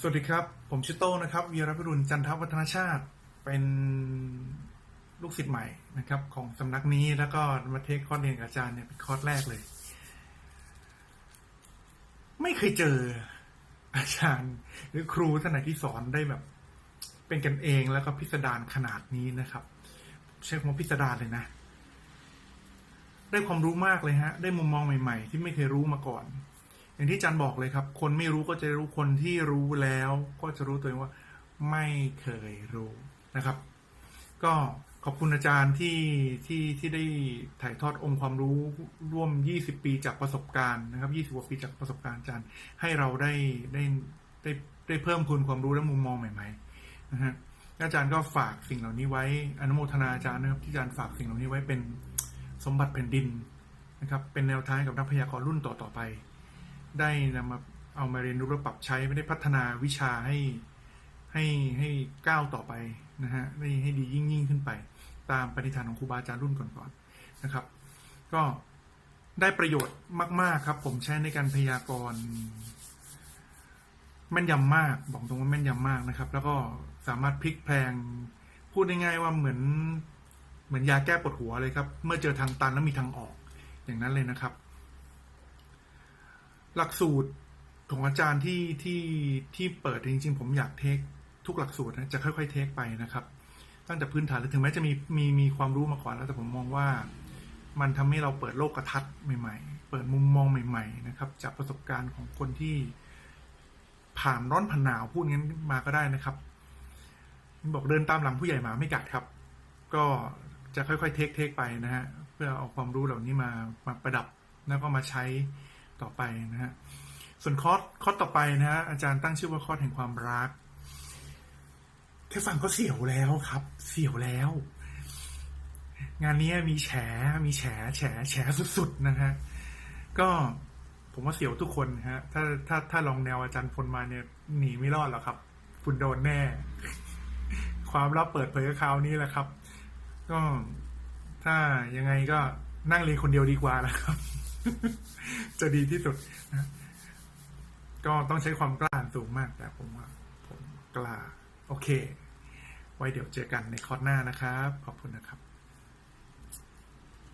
สวัสดีครับ ผมชื่อโต้นะครับวีรพิรุณจันทวัฒนชาติ เป็นลูกศิษย์ใหม่นะครับ ของสำนักนี้แล้วก็มาเทคคอร์สเรียนกับอาจารย์เนี่ยเป็นคอร์สแรกเลย ไม่เคยเจออาจารย์ หรือครูท่านไหนที่สอนได้แบบ เป็นกันเองแล้วก็พิสดารขนาดนี้นะครับ ใช้คำว่าพิสดารเลยนะ ได้ความรู้มากเลยฮะ ได้มุมมองใหม่ ๆ ที่ไม่เคยรู้มาก่อน อย่างที่อาจารย์บอกเลยครับ คนไม่รู้ก็จะรู้คนที่รู้แล้ว ก็จะรู้ตัวเองว่า ไม่เคยรู้นะครับ ก็ขอบคุณอาจารย์ที่ที่ที่ได้ถ่ายทอดองค์ความรู้ร่วม 20 ปีจากประสบการณ์นะครับ 20กว่าปีจากประสบการณ์อาจารย์ ให้เราได้ได้ได้ได้เพิ่มพูนความรู้และมุมมองใหม่ๆนะฮะและอาจารย์ก็ฝากสิ่งเหล่านี้ไว้อนุโมทนาอาจารย์นะครับ ที่อาจารย์ฝากสิ่งเหล่านี้ไว้เป็นสมบัติแผ่นดินนะครับ เป็นแนวทางกับนักพยากรณ์รุ่นต่อๆไป ได้นำมาเอามาเรียนรู้และปรับใช้ไม่ได้พัฒนาวิชาให้ให้ให้ก้าวต่อไปนะฮะให้ให้ดียิ่งยิ่งขึ้นไป ตามปฏิฐานของครูบาอาจารย์รุ่นก่อนๆนะครับ ก็ได้ประโยชน์มาก ๆ ครับ ผมใช้ในการพยากรณ์แม่นยำมาก บอกตรงว่าแม่นยำมากนะครับ แล้วก็สามารถพลิกแพลงพูดง่ายๆว่าเหมือนเหมือนยาแก้ปวดหัวเลยครับ เมื่อเจอทางตันแล้วมีทางออกอย่างนั้นเลยนะครับ หลักสูตรของอาจารย์ที่ที่ที่เปิดจริงๆ ผมอยากเทคทุกหลักสูตรนะจะค่อยๆเทคไปนะครับ ตั้งแต่พื้นฐานเลยถึงแม้จะมีมีมีความรู้มาก่อนแล้วแต่ผมมองว่า มันทำให้เราเปิดโลกกระทัดใหม่ ๆ เปิดมุมมองใหม่ ๆ นะครับ จากประสบการณ์ของคนที่ผ่านร้อนผ่านหนาวพูดงั้นมาก็ได้นะครับ บอกเดินตามหลังผู้ใหญ่หมาไม่กัดครับ ก็จะค่อยๆเทคเทคไปนะฮะเพื่อเอาความรู้เหล่านี้มามาประดับแล้วก็มาใช้ ต่อไปนะฮะส่วนคอร์สคอร์สต่อไปนะฮะอาจารย์ตั้งชื่อว่าคอร์สแห่งความรักแค่ฟังก็เสียวแล้วครับ เสียวแล้ว งานนี้มีแฉมีแฉแฉแฉสุด ๆ นะฮะก็ผมว่าเสียวทุกคนฮะ ถ้าถ้าถ้าลองแนวอาจารย์พลมาเนี่ยหนีไม่รอดหรอกครับ คุณโดนแน่ ความลับเปิดเผยกับคราวนี้แหละครับ ก็ถ้ายังไงก็นั่งเรียนคนเดียวดีกว่านะครับ จะดีที่สุดนะก็ต้องใช้ความกล้าสูงมากแต่ผมว่าผมกล้า โอเค ไว้เดี๋ยวเจอกันในคอร์สหน้านะครับ ขอบคุณนะครับ